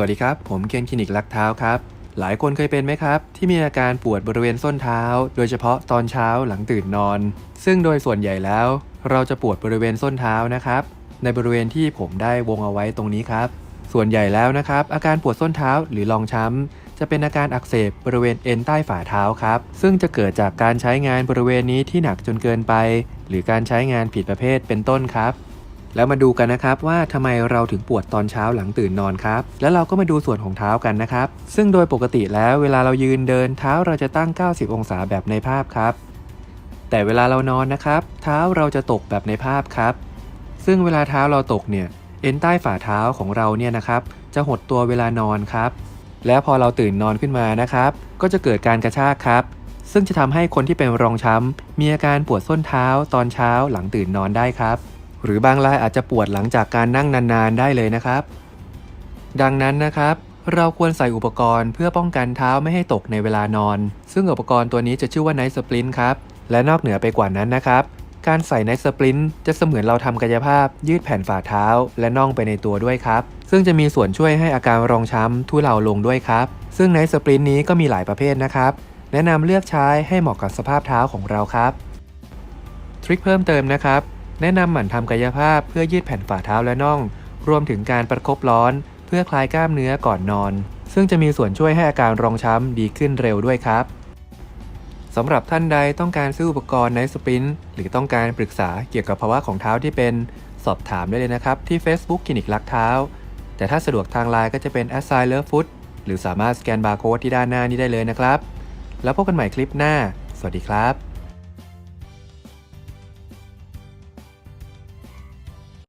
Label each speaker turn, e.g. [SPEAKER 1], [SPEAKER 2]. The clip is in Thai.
[SPEAKER 1] วัสดีครับ ผมเคนคลินิกลักเท้าครับ หลายคนเคยเป็นไหมครับ ที่มีอาการปวดบริเวณส้นเท้า โดยเฉพาะตอนเช้าหลังตื่นนอน ซึ่งโดยส่วนใหญ่แล้ว เราจะปวดบริเวณส้นเท้านะครับ ในบริเวณที่ผมได้วงเอาไว้ตรงนี้ครับ ส่วนใหญ่แล้วนะครับ อาการปวดส้นเท้าหรือรองช้ำ จะเป็นอาการอักเสบบริเวณเอ็นใต้ฝ่าเท้าครับ ซึ่งจะเกิดจากการใช้งานบริเวณนี้ที่หนักจนเกินไป หรือการใช้งานผิดประเภทเป็นต้นครับ แล้วมาดูกันนะครับว่าทำไมเราถึงปวดตอนเช้าหลังตื่นนอนครับ แล้วเราก็มาดูส่วนของเท้ากันนะครับ ซึ่งโดยปกติแล้วเวลาเรายืนเดินเท้าเราจะตั้ง 90 องศาแบบในภาพครับ แต่เวลาเรานอนนะครับ เท้าเราจะตกแบบในภาพครับ ซึ่งเวลาเท้าเราตกเนี่ยเอ็นใต้ฝ่าเท้าของเราเนี่ยนะครับจะหดตัวเวลานอนครับ แล้วพอเราตื่นนอนขึ้นมานะครับ ก็จะเกิดการกระชากครับ ซึ่งจะทำให้คนที่เป็นรองช้ำมีอาการปวดส้นเท้าตอนเช้าหลังตื่นนอนได้ครับ หรือบางรายอาจจะปวดหลังจากการนั่งนานๆได้เลยนะครับ ดังนั้นนะครับ เราควรใส่อุปกรณ์เพื่อป้องกันเท้าไม่ให้ตกในเวลานอน ซึ่งอุปกรณ์ตัวนี้จะชื่อว่าไนท์สปรินครับ และนอกเหนือไปกว่านั้นนะครับ การใส่ไนท์สปรินจะเสมือนเราทำกายภาพ ยืดแผ่นฝ่าเท้า และน่องไปในตัวด้วยครับ ซึ่งจะมีส่วนช่วยให้อาการรองช้ำทุเลาลงด้วยครับ ซึ่งไนท์สปรินนี้ก็มีหลายประเภทนะครับ แนะนำเลือกใช้ให้เหมาะกับสภาพเท้าของเราครับ ทริคเพิ่มเติมนะครับ แนะนำหมั่นทำกายภาพเพื่อยืดแผ่นฝ่าเท้าและน่อง รวมถึงการประคบร้อน เพื่อคลายกล้ามเนื้อก่อนนอน ซึ่งจะมีส่วนช่วยให้อาการรองช้ำดีขึ้นเร็วด้วยครับสำหรับท่านใดต้องการซื้ออุปกรณ์ในสปรินหรือต้องการปรึกษาเกี่ยวกับภาวะของเท้าที่เป็น สอบถามได้เลยนะครับ ที่ Facebook คลินิกลักเท้า แต่ถ้าสะดวกทางไลน์ก็จะเป็น a s s i l e Foot หรือสามารถสแกนบาร์โค้ดที่ด้านหน้านี้ได้เลยนะครับ แล้วพบกันใหม่คลิปหน้า สวัสดีครับ